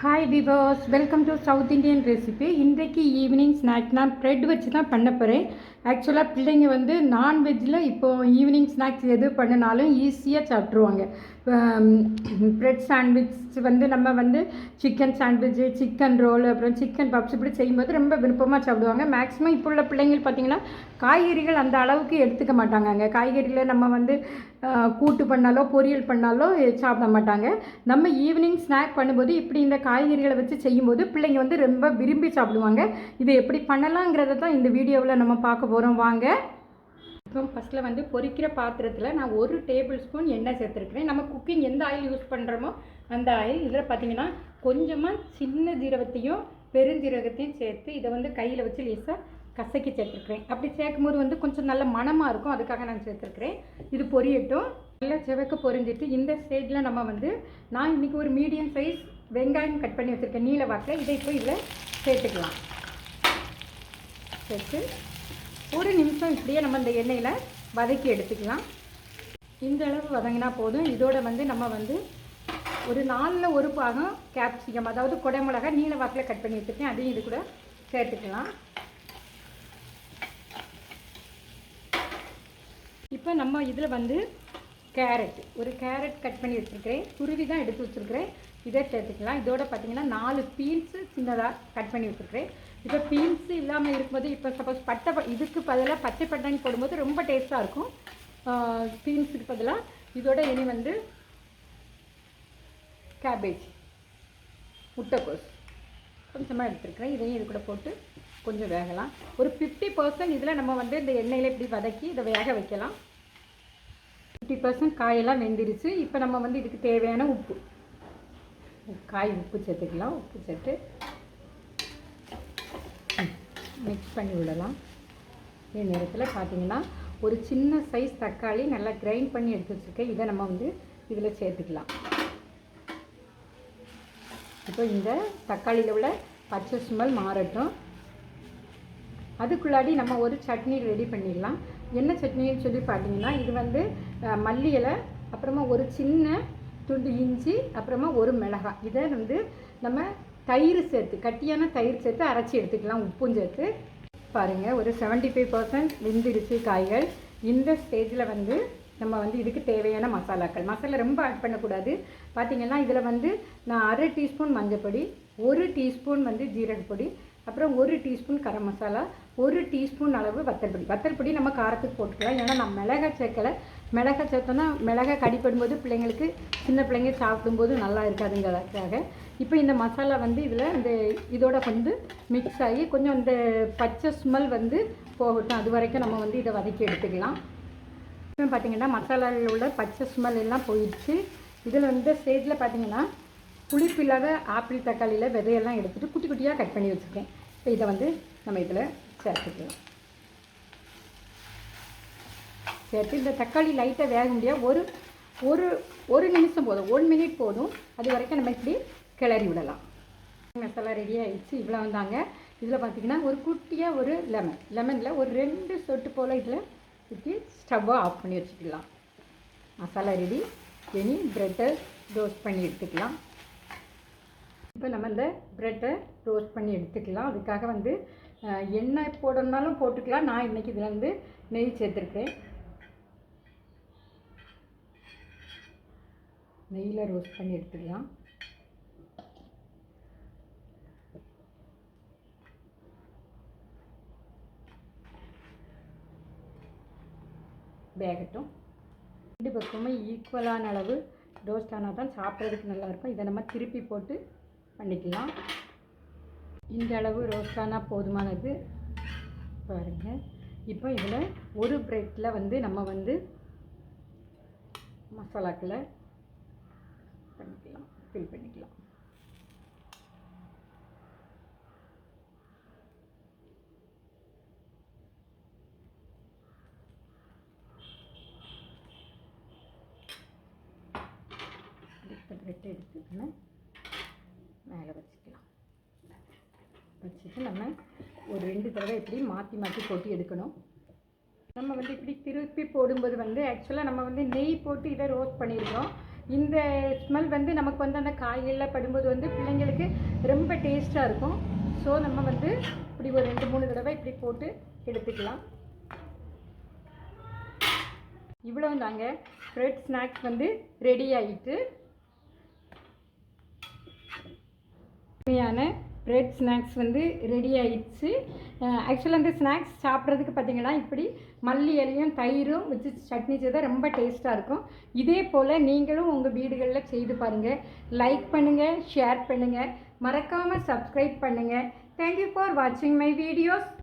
Hi viewers welcome to South Indian recipe இன்றைக்கு evening snack நான் bread வச்சு தான் பண்ண போகிறேன் ஆக்சுவலாக பிள்ளைங்க வந்து நான்வெஜ்ஜில் இப்போது ஈவினிங் ஸ்நாக்ஸ் எது பண்ணினாலும் ஈஸியாக சாப்பிட்ருவாங்க ப்ரெட் சாண்ட்விச் வந்து நம்ம வந்து சிக்கன் சாண்ட்விட்சு சிக்கன் ரோல் அப்புறம் சிக்கன் பப்ஸ் இப்படி செய்யும்போது ரொம்ப விருப்பமாக சாப்பிடுவாங்க. மேக்ஸிமம் இப்போ உள்ள பிள்ளைங்கள் பார்த்திங்கன்னா காய்கறிகள் அந்த அளவுக்கு எடுத்துக்க மாட்டாங்க காய்கறியில் காய்கறிகளை நம்ம வந்து கூட்டு பண்ணாலோ பொரியல் பண்ணாலோ சாப்பிட மாட்டாங்க. நம்ம ஈவினிங் ஸ்நாக் பண்ணும்போது இப்படி இந்த காய்கறிகளை வச்சு செய்யும்போது பிள்ளைங்க வந்து ரொம்ப விரும்பி சாப்பிடுவாங்க. இதை எப்படி பண்ணலாங்கிறத தான் இந்த வீடியோவில் நம்ம பார்க்க போகிறோம் வாங்க. இப்போ ஃபஸ்ட்டில் வந்து பொரிக்கிற பாத்திரத்தில் நான் ஒரு டேபிள் ஸ்பூன் எண்ணெய் சேர்த்துருக்கிறேன். நம்ம குக்கிங் எந்த ஆயில் யூஸ் பண்ணுறோமோ அந்த ஆயில் இதில் பார்த்தீங்கன்னா கொஞ்சமாக சின்ன ஜீரகத்தையும் பெருஞ்சீரகத்தையும் சேர்த்து இதை வந்து கையில் வச்சு லேசாக கசக்கி சேர்த்துருக்குறேன். அப்படி சேர்க்கும்போது வந்து கொஞ்சம் நல்ல மணமாக இருக்கும். அதுக்காக நான் சேர்த்துருக்குறேன். இது பொரியட்டும். நல்லா செவக்க பொரிஞ்சிட்டு இந்த ஸ்டேஜில் நம்ம வந்து நான் இன்றைக்கி ஒரு மீடியம் சைஸ் வெங்காயம் கட் பண்ணி வச்சுருக்கேன். நீல வாக்கில். இதை இப்போ இதில் சேர்த்துக்கலாம். சேர்த்து ஒரு நிமிஷம் இப்படியே நம்ம இந்த எண்ணெயில் வதக்கி எடுத்துக்கலாம். இந்த அளவு வதங்கினா போதும். இதோட வந்து நம்ம வந்து ஒரு நாலில் ஒரு பாகம் கேப்சிகம் அதாவது குடைமிளகா நீல வாக்கில் கட் பண்ணி வச்சுருக்கேன். அதையும் இது கூட சேர்த்துக்கலாம். இப்போ நம்ம இதில் வந்து கேரட் ஒரு கேரட் கட் பண்ணி வச்சுருக்கிறேன். துருவி தான் எடுத்து வச்சுருக்கிறேன். இதை சேர்த்துக்கலாம். இதோட பார்த்திங்கன்னா நாலு பீன்ஸு சின்னதாக கட் பண்ணி வச்சுருக்கிறேன். இப்போ பீன்ஸு இல்லாமல் இருக்கும்போது இப்போ சப்போஸ் பட்டை இதுக்கு பதிலாக பச்சை பட்டாணி போடும்போது ரொம்ப டேஸ்ட்டாக இருக்கும். பீன்ஸுக்கு பதிலாக இதோட இனி வந்து கேபேஜ் முட்டைக்கோஸ். கொஞ்சமாக எடுத்துருக்கிறேன். இதையும் இது கூட போட்டு கொஞ்சம் வேகலாம். ஒரு ஃபிஃப்டி பர்சன்ட் இதில் நம்ம வந்து இந்த எண்ணெயில் இப்படி வதக்கி இதை வேக வைக்கலாம். ஃபிஃப்டி பர்சன்ட் காயெல்லாம் வெந்துருச்சு. இப்போ நம்ம வந்து இதுக்கு தேவையான உப்பு. காய் உப்பு சேர்த்துக்கலாம். உப்பு சேர்த்து மிக்ஸ் பண்ணி விடலாம். இதே நேரத்தில் பார்த்தீங்கன்னா ஒரு சின்ன சைஸ் தக்காளி நல்லா கிரைண்ட் பண்ணி எடுத்து வச்சுருக்கேன். இதை நம்ம வந்து இதில் சேர்த்துக்கலாம். இப்போ இந்த தக்காளியில் உள்ள பச்சை ஸ்மெல் மாறட்டும். அதுக்குள்ளாடி நம்ம ஒரு சட்னி ரெடி பண்ணிடலாம். என்ன சட்னின்னு சொல்லி பார்த்தீங்கன்னா இது வந்து மல்லி இலை அப்புறமா ஒரு சின்ன துண்டு இஞ்சி அப்புறமா ஒரு மிளகாய். இதை வந்து நம்ம தயிர் சேர்த்து கட்டியான தயிர் சேர்த்து அரைச்சி எடுத்துக்கலாம். உப்பும் சேர்த்து. பாருங்கள் ஒரு 75% ஃபைவ் பர்சன்ட் வெந்திருச்சு காய்கள். இந்த ஸ்டேஜில் வந்து நம்ம வந்து இதுக்கு தேவையான மசாலாக்கள். மசாலா ரொம்ப ஆட் பண்ணக்கூடாது. பார்த்தீங்கன்னா இதில் வந்து நான் அரை டீஸ்பூன் மஞ்சப்பொடி ஒரு டீஸ்பூன் வந்து ஜீரகப்பொடி அப்புறம் ஒரு டீஸ்பூன் கரம் மசாலா ஒரு டீஸ்பூன் அளவு வத்தல் பொடி. வத்தல் பொடி நம்ம காரத்துக்கு போட்டுக்கலாம். ஏன்னா நான் மிளகாய் சேர்க்கலை. மிளகாய் சேர்த்தோன்னா மிளகாய் கடிப்படும்போது பிள்ளைங்களுக்கு சின்ன பிள்ளைங்க சாப்பிடும்போது நல்லா இருக்காதுங்கிறதுக்காக. இப்போ இந்த மசாலா வந்து இதில் இந்த இதோட வந்து மிக்ஸ் ஆகி கொஞ்சம் இந்த பச்சை ஸ்மெல் வந்து போகட்டும். அது வரைக்கும் நம்ம வந்து இதை வதக்கி எடுத்துக்கலாம். இப்போ பார்த்திங்கன்னா மசாலாவில் உள்ள பச்சை ஸ்மெல் எல்லாம் போயிடுச்சு. இதில் வந்து ஸ்டேஜில் பார்த்திங்கன்னா புளிப்பு இல்லாத ஆப்பிள் தக்காளியில் விதையெல்லாம் எடுத்துகிட்டு குட்டி குட்டியாக கட் பண்ணி வச்சுருக்கேன். இப்போ இதை வந்து நம்ம இதில் சேர்த்துக்கலாம். சேர்த்து இந்த தக்காளி லைட்டாக வேக முடியாது ஒரு ஒரு ஒரு நிமிஷம் போதும். ஒன் மினிட் போதும். அது வரைக்கும் நம்ம இப்படி கிளறி விடலாம். மசாலா ரெடி ஆகிடுச்சு இவ்வளோ வந்தாங்க இதில் பார்த்தீங்கன்னா ஒரு குட்டியாக ஒரு லெமன் லெமனில் ஒரு ரெண்டு சொட்டு போல் இதில் ஊற்றி ஸ்டவ்வை ஆஃப் பண்ணி வச்சுக்கலாம். மசாலா ரெடி இனி ப்ரெட்டை ரோஸ்ட் பண்ணி எடுத்துக்கலாம். இப்போ நம்ம இந்த ப்ரெட்டை ரோஸ்ட் பண்ணி எடுத்துக்கலாம். அதுக்காக வந்து எண்ணெய் போடணுன்னாலும் போட்டுக்கலாம். நான் இன்றைக்கி இதில் வந்து நெய் சேர்த்துருக்கேன். நெய்யில் ரோஸ்ட் பண்ணி எடுத்துக்கலாம் வேகட்டும். ரெண்டு பக்கமும் ஈக்குவலான அளவு ரோஸ்ட் ஆனால் தான் சாப்பிட்றதுக்கு நல்லாயிருக்கும் இதை நம்ம திருப்பி போட்டு பண்ணிக்கலாம். இந்த அளவு ரோஸ்ட் ஆனால் போதுமானது. பாருங்கள் இப்போ இதில் ஒரு பிரெட்டில் வந்து நம்ம வந்து மசாலாக்களை பண்ணிக்கலாம். ஃபில் பண்ணிக்கலாம். அடுத்த மேலே வச்சுக்கலாம். வச்சுட்டு நம்ம ஒரு ரெண்டு தடவை இப்படி மாற்றி மாற்றி போட்டு எடுக்கணும். நம்ம வந்து இப்படி திருப்பி போடும்போது வந்து ஆக்சுவலாக நம்ம வந்து நெய் போட்டு இதை ரோஸ்ட் பண்ணியிருக்கோம் இந்த ஸ்மெல் வந்து நமக்கு வந்து அந்த காய்கறியில் படும்போது வந்து பிள்ளைங்களுக்கு ரொம்ப டேஸ்ட்டாக இருக்கும். ஸோ நம்ம வந்து இப்படி ஒரு ரெண்டு மூணு தடவை இப்படி போட்டு எடுத்துக்கலாம். இவ்வளோ தாங்க ஃப்ரெட் ஸ்நாக்ஸ் வந்து ரெடி ஆகிட்டு உண்மையான பிரெட் ஸ்நாக்ஸ் வந்து ரெடி ஆயிடுச்சு. ஆக்சுவலாக அந்த ஸ்நாக்ஸ் சாப்பிட்றதுக்கு பார்த்தீங்கன்னா இப்படி மல்லி இலையும் தயிரும் வச்சு சட்னி செய்தால் ரொம்ப டேஸ்ட்டாக இருக்கும். இதே போல் நீங்களும் உங்கள் வீடுகளில் செய்து பாருங்கள் லைக் பண்ணுங்கள் ஷேர் பண்ணுங்கள் மறக்காமல் சப்ஸ்கிரைப் பண்ணுங்கள் தேங்க்யூ ஃபார் வாட்சிங் மை வீடியோஸ்